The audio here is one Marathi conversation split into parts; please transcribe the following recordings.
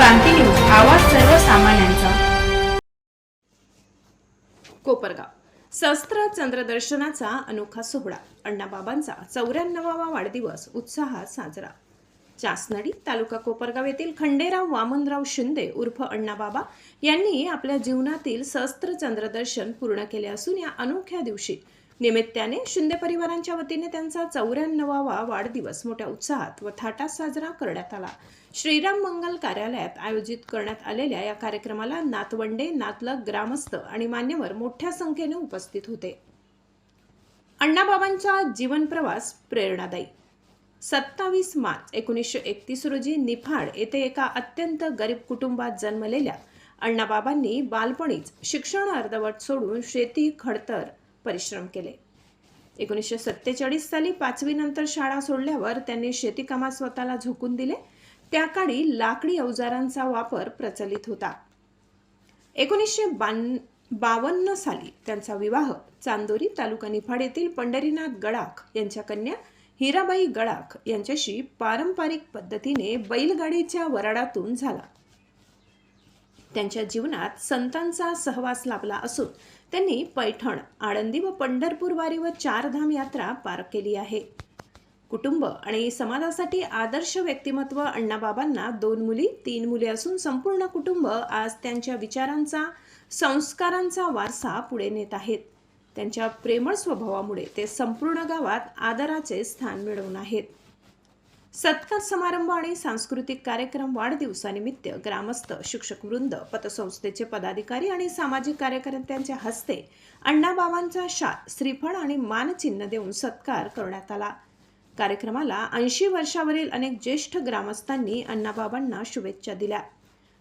क्रांती न्यूज आवाज सर्वसामान्यांचा. कोपरगाव. शस्त्र चंद्रदर्शनाचा अनोखा सोहळा. अण्णाबाबांचा चौऱ्याण्णवावा वाढदिवस उत्साहात साजरा. चासनडी तालुका कोपरगाव येथील खंडेराव वामनराव शिंदे उर्फ अण्णाबाबा यांनी आपल्या जीवनातील शस्त्र चंद्रदर्शन पूर्ण केले असून या अनोख्या दिवशी निमित्ताने शिंदे परिवारांच्या वतीने त्यांचा चौऱ्याण्णवावा वाढदिवस मोठ्या उत्साहात व थाटात साजरा करण्यात आला. श्रीराम मंगल कार्यालयात आयोजित करण्यात आलेल्या या कार्यक्रमाला नातवंडे नातलग ग्रामस्थ आणि मान्यवर मोठ्या संख्येने उपस्थित होते. अण्णाबाबांचा जीवनप्रवास प्रेरणादायी. सत्तावीस मार्च एकोणीसशे एकतीस रोजी निफाड येथे एका अत्यंत गरीब कुटुंबात जन्मलेल्या अण्णाबाबांनी बालपणीच शिक्षण अर्धवट सोडून शेती खडतर परिश्रम केले. एकोणीसशे सत्तेचाळीस साली पाचवीनंतर शाळा सोडल्यावर त्यांनी शेतीकामात स्वतःला झोकून दिले. त्या काळी लाकडी अवजारांचा वापर प्रचलित होता. एकोणीसशे बान बावन्न साली त्यांचा विवाह चांदोरी तालुका निफाड येथील पंढरीनाथ गडाख यांच्या कन्या हिराबाई गडाख यांच्याशी पारंपरिक पद्धतीने बैलगाडीच्या वराडातून झाला. त्यांच्या जीवनात संतांचा सहवास लाभला असून त्यांनी पैठण आळंदी व पंढरपूर वारीवर व चारधाम यात्रा पार केली आहे. कुटुंब आणि समाजासाठी आदर्श व्यक्तिमत्व अण्णाबाबांना दोन मुली तीन मुले असून संपूर्ण कुटुंब आज त्यांच्या विचारांचा संस्कारांचा वारसा पुढे नेत आहेत. त्यांच्या प्रेमळ स्वभावामुळे ते संपूर्ण गावात आदराचे स्थान मिळवून आहेत. सत्कार समारंभ आणि सांस्कृतिक कार्यक्रम वाढदिवसानिमित्त ग्रामस्थ शिक्षक वृंद पतसंस्थेचे पदाधिकारी आणि सामाजिक कार्यकर्त्यांच्या हस्ते अण्णाबाबांचा शाल श्रीफळ आणि मानचिन्ह देऊन सत्कार करण्यात आला. कार्यक्रमाला ऐंशी वर्षावरील अनेक ज्येष्ठ ग्रामस्थांनी अण्णाबाबांना शुभेच्छा दिल्या.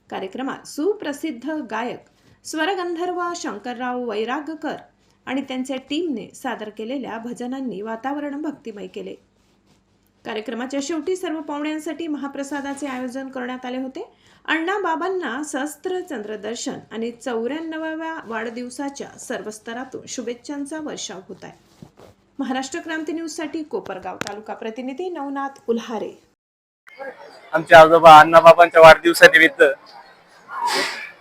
कार्यक्रमात सुप्रसिद्ध गायक स्वरगंधर्व शंकरराव वैरागकर आणि त्यांच्या टीमने सादर केलेल्या भजनांनी वातावरण भक्तिमय केले. कार्यक्रमाच्या शेवटी सर्व पाहुण्यांसाठी महाप्रसादाचे आयोजन करण्यात आले होते. अण्णाबाबांना सहस्त्र चंद्रदर्शन आणि चौऱ्याण्णवाव्या वाढदिवसाच्या सर्व स्तरातून शुभेच्छांचा वर्षाव होत आहे. महाराष्ट्र क्रांती न्यूजसाठी कोपरगाव तालुका प्रतिनिधी नवनाथ उल्हारे. आमचे आजोबा अण्णाबाबांच्या वाढदिवसानिमित्त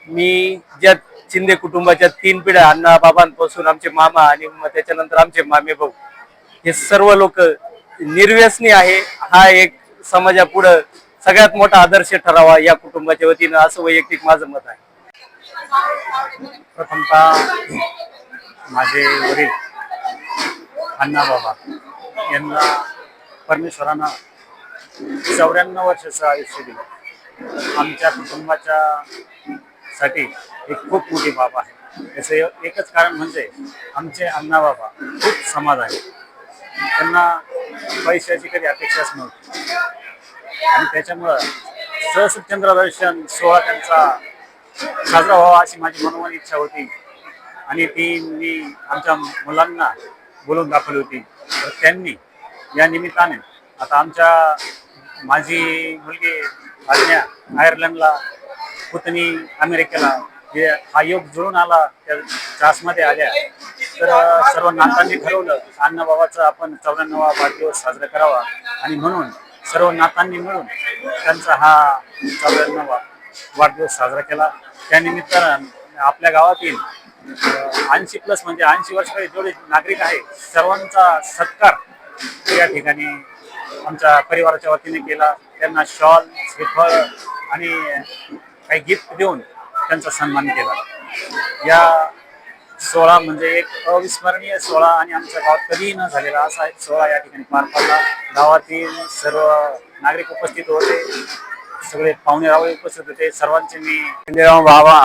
मी ज्या शिंदे कुटुंबाच्या तीन पिढ्या अण्णाबाबांपासून आमचे मामा आणि मग त्याच्यानंतर आमचे मामे भाऊ हे सर्व लोक निर्व्यसनी आहे. हा एक समाजापुढं सगळ्यात मोठा आदर्श ठरावा या कुटुंबाच्या वतीनं. असं वैयक्तिक माझं मत आहे. प्रथमतः माझे वडील अण्णाबाबा यांना परमेश्वरानं चौऱ्याण्णव वर्षाचं आयुष्य दिलं. आमच्या कुटुंबाच्या साठी एक खूप मोठी बाब आहे. याचं एकच कारण म्हणजे आमचे अण्णाबाबा खूप समाज आहे त्यांना पैशाची कधी अपेक्षाच नव्हती. आणि त्याच्यामुळं सहस्रचंद्रदर्शन सोहळा त्यांचा साजरा व्हावा अशी माझी मनोमन इच्छा होती. आणि ती मी आमच्या मुलांना बोलून दाखवली होती. तर त्यांनी या निमित्ताने आता आमच्या माझी मुलगी आज्ञा आयर्लंडला पुतणी अमेरिकेला हे हा योग जुळून आला त्या त्रासमध्ये आल्या. तर सर्व नातांनी ठरवलं अण्णाबाबाचा आपण चौऱ्याण्णवा वाढदिवस साजरा करावा. आणि म्हणून सर्व नातांनी मिळून त्यांचा हा चौऱ्याण्णवा वाढदिवस साजरा केला. त्यानिमित्तानं आपल्या गावातील ऐंशी प्लस म्हणजे ऐंशी वर्ष जेवढे नागरिक आहे सर्वांचा सत्कार या ठिकाणी आमच्या परिवाराच्या वतीने केला. त्यांना शॉल श्रीफळ आणि काही गिफ्ट देऊन त्यांचा सन्मान केला. या सोहळा म्हणजे एक अविस्मरणीय सोहळा आणि आमच्या गावात कधीही न झालेला असा एक सोहळा या ठिकाणी पार पडला. गावातील सर्व नागरिक उपस्थित होते. सगळे पाहुणे रावळे उपस्थित होते. सर्वांचे मी खंडेराव बाबा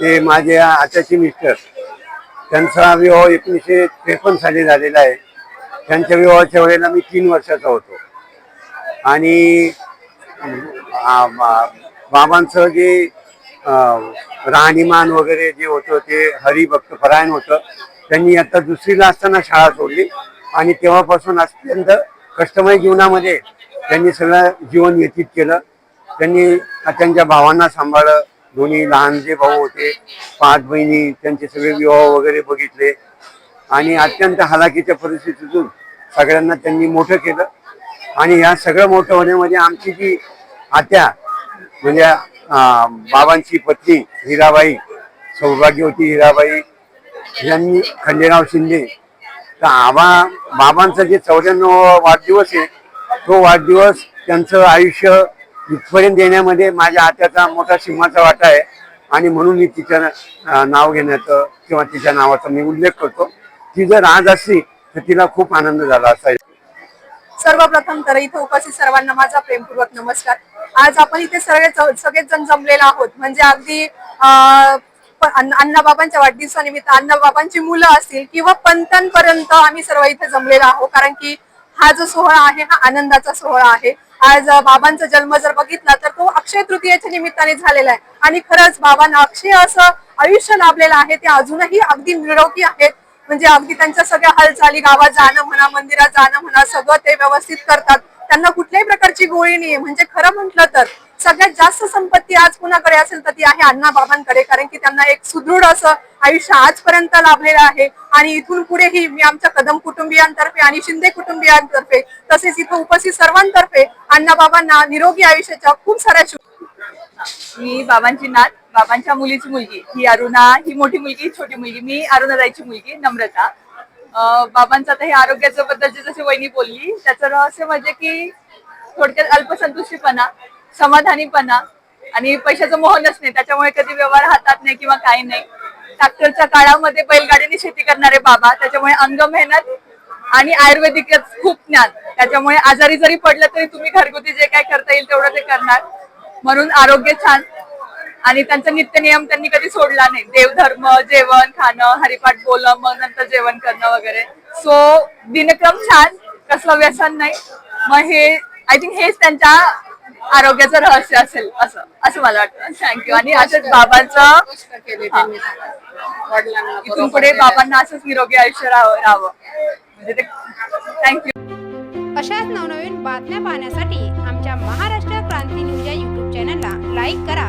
हे माझे आत्याचे मिस्टर. त्यांचा विवाह एकोणीसशे त्रेपन्न साली झालेला आहे. त्यांच्या विवाहाच्या वेळेला मी तीन वर्षाचा होतो. आणि बाबांचं जे राहणीमान वगैरे जे होतं ते हरिभक्त परायण होतं. त्यांनी आता दुसरीला असताना शाळा सोडली. आणि तेव्हापासून अत्यंत कष्टमय जीवनामध्ये त्यांनी सगळं जीवन व्यतीत केलं. त्यांनी त्यांच्या भावांना सांभाळलं. दोन्ही लहान जे भाऊ होते पाच बहिणी त्यांचे सगळे विवाह वगैरे बघितले. आणि अत्यंत हालाकीच्या परिस्थितीतून सगळ्यांना त्यांनी मोठं केलं. आणि ह्या सगळं मोठं होण्यामध्ये आमची जी आत्या म्हणजे बाबांची पत्नी हिराबाई सौभाग्यवती हिराबाई यांनी खंडेराव शिंदे. तर आबा बाबांचा जे चौऱ्याण्णव वाढदिवस आहे तो वाढदिवस त्यांचं आयुष्य इथपर्यंत देण्यामध्ये माझ्या आत्याचा मोठा सिंहाचा वाटा आहे. आणि म्हणून मी तिचं नाव घेण्याचं किंवा तिच्या नावाचा मी उल्लेख करतो. ती जर आज असली तर तिला खूप आनंद झाला असायचा. सर्वप्रथम तर इथं उपस्थित सर्वांना माझा प्रेमपूर्वक नमस्कार. आज आपण इथे सगळे सगळेच जण जमलेलो आहोत. म्हणजे अगदी अण्णाबाबांच्या वाढदिवसानिमित्त अण्णाबाबांची मुलं असतील किंवा पंतांपर्यंत आम्ही सर्व इथे जमलेलो आहोत. कारण की हा जो सोहळा आहे हा आनंदाचा सोहळा आहे. आज बाबांचा जन्म जर बघितला तर तो अक्षय तृतीयेच्या निमित्ताने झालेला आहे. आणि खरंच बाबांना अक्षय असं आयुष्य लाभलेलं आहे ते अजूनही अगदी निरोगी आहेत. म्हणजे अगदी त्यांच्या सगळ्या हालचाली गावात जाणं म्हणा मंदिरात जाणं म्हणा सगळं ते व्यवस्थित करतात. त्यांना कुठल्याही प्रकारची गोळी नाही. म्हणजे खरं म्हटलं तर सगळ्यात जास्त संपत्ती आज कुणाकडे असेल तर ती आहे अण्णा बाबांकडे. कारण की त्यांना एक सुदृढ असं आयुष्य आजपर्यंत लाभलेलं आहे. आणि इथून पुढेही मी आमच्या कदम कुटुंबियांतर्फे आणि शिंदे कुटुंबियांतर्फे तसेच इथं उपस्थित सर्वांतर्फे अण्णा बाबांना निरोगी आयुष्याच्या खूप साऱ्या शुभ मी बाबांची नात बाबांच्या मुलीची मुलगी. ही अरुणा ही मोठी मुलगी छोटी मुलगी. मी अरुणादाईची मुलगी नम्रता. बाबांचं आता हे आरोग्याच्या बद्दल जशी वहिनी बोलली त्याचं रहस्य म्हणजे की थोडक्यात अल्पसंतुष्टीपणा समाधानीपणा आणि पैशाचं मोहनच नाही त्याच्यामुळे कधी व्यवहार हातात नाही किंवा काही नाही. ट्रॅक्टरच्या काळामध्ये बैलगाडीने शेती करणारे बाबा त्याच्यामुळे अंग मेहनत आणि आयुर्वेदिक खूप ज्ञान. त्याच्यामुळे आजारी जरी पडलं तरी तुम्ही घरगुती जे काय करता येईल तेवढं ते करणार. म्हणून आरोग्य छान आणि त्यांचा नित्य नियम त्यांनी कधी सोडला नाही. देवधर्म जेवण खाणं हरिपाठ बोलणं मग नंतर जेवण करणं वगैरे. सो दिनक्रम छान कसलं व्यसन नाही. मग हे आय थिंक हेच त्यांच्या आरोग्याचं रहस्य असेल असं असं मला वाटतं. थँक्यू आणि असंच बाबांचं इथून पुढे बाबांना असंच निरोगी आयुष्य राहावं राहावं. म्हणजे ते थँक्यू अशाच नवनवीन बातम्या पाहण्यासाठी आमच्या महाराष्ट्र क्रांती न्यूज या युट्यूब चॅनलला लाईक करा.